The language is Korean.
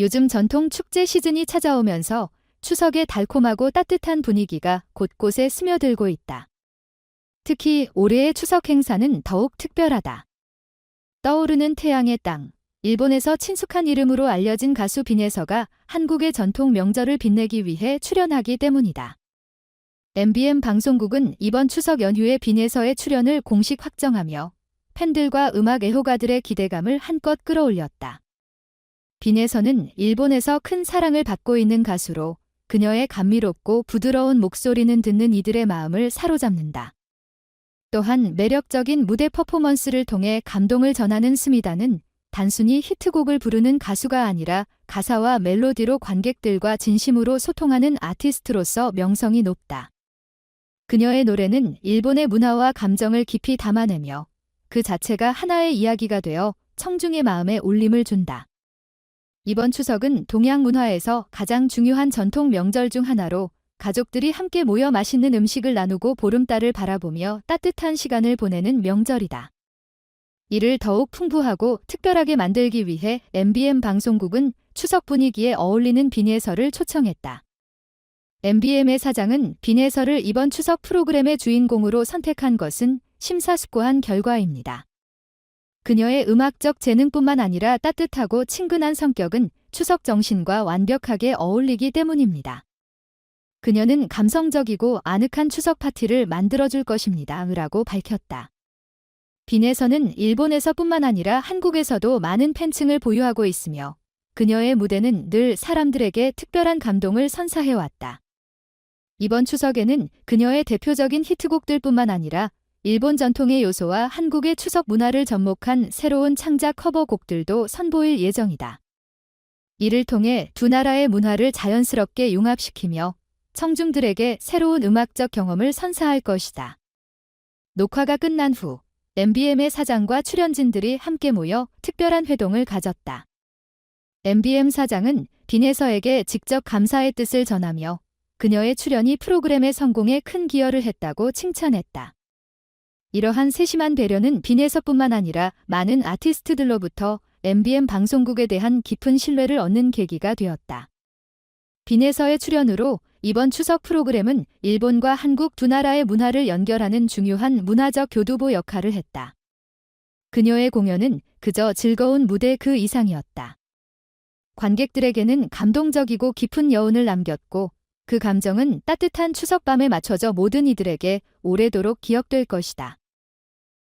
요즘 전통 축제 시즌이 찾아오면서 추석의 달콤하고 따뜻한 분위기가 곳곳에 스며들고 있다. 특히 올해의 추석 행사는 더욱 특별하다. 떠오르는 태양의 땅. 일본에서 친숙한 이름으로 알려진 가수 빈에서가 한국의 전통 명절을 빛내기 위해 출연하기 때문이다. MBM 방송국은 이번 추석 연휴에 빈에서의 출연을 공식 확정하며 팬들과 음악 애호가들의 기대감을 한껏 끌어올렸다. 빈에서는 일본에서 큰 사랑을 받고 있는 가수로 그녀의 감미롭고 부드러운 목소리는 듣는 이들의 마음을 사로잡는다. 또한 매력적인 무대 퍼포먼스를 통해 감동을 전하는 스미다는 단순히 히트곡을 부르는 가수가 아니라 가사와 멜로디로 관객들과 진심으로 소통하는 아티스트로서 명성이 높다. 그녀의 노래는 일본의 문화와 감정을 깊이 담아내며 그 자체가 하나의 이야기가 되어 청중의 마음에 울림을 준다. 이번 추석은 동양 문화에서 가장 중요한 전통 명절 중 하나로 가족들이 함께 모여 맛있는 음식을 나누고 보름달을 바라보며 따뜻한 시간을 보내는 명절이다. 이를 더욱 풍부하고 특별하게 만들기 위해 MBM 방송국은 추석 분위기에 어울리는 비네설을 초청했다. MBM의 사장은 비네설을 이번 추석 프로그램의 주인공으로 선택한 것은 심사숙고한 결과입니다. 그녀의 음악적 재능뿐만 아니라 따뜻하고 친근한 성격은 추석 정신과 완벽하게 어울리기 때문입니다. 그녀는 감성적이고 아늑한 추석 파티를 만들어줄 것입니다. 라고 밝혔다. 빈에서는 일본에서뿐만 아니라 한국에서도 많은 팬층을 보유하고 있으며 그녀의 무대는 늘 사람들에게 특별한 감동을 선사해왔다. 이번 추석에는 그녀의 대표적인 히트곡들뿐만 아니라 일본 전통의 요소와 한국의 추석 문화를 접목한 새로운 창작 커버곡들도 선보일 예정이다. 이를 통해 두 나라의 문화를 자연스럽게 융합시키며 청중들에게 새로운 음악적 경험을 선사할 것이다. 녹화가 끝난 후 MBM의 사장과 출연진들이 함께 모여 특별한 회동을 가졌다. MBM 사장은 빈에서에게 직접 감사의 뜻을 전하며 그녀의 출연이 프로그램의 성공에 큰 기여를 했다고 칭찬했다. 이러한 세심한 배려는 빈에서뿐만 아니라 많은 아티스트들로부터 MBM 방송국에 대한 깊은 신뢰를 얻는 계기가 되었다. 빈에서의 출연으로 이번 추석 프로그램은 일본과 한국 두 나라의 문화를 연결하는 중요한 문화적 교두보 역할을 했다. 그녀의 공연은 그저 즐거운 무대 그 이상이었다. 관객들에게는 감동적이고 깊은 여운을 남겼고 그 감정은 따뜻한 추석밤에 맞춰져 모든 이들에게 오래도록 기억될 것이다.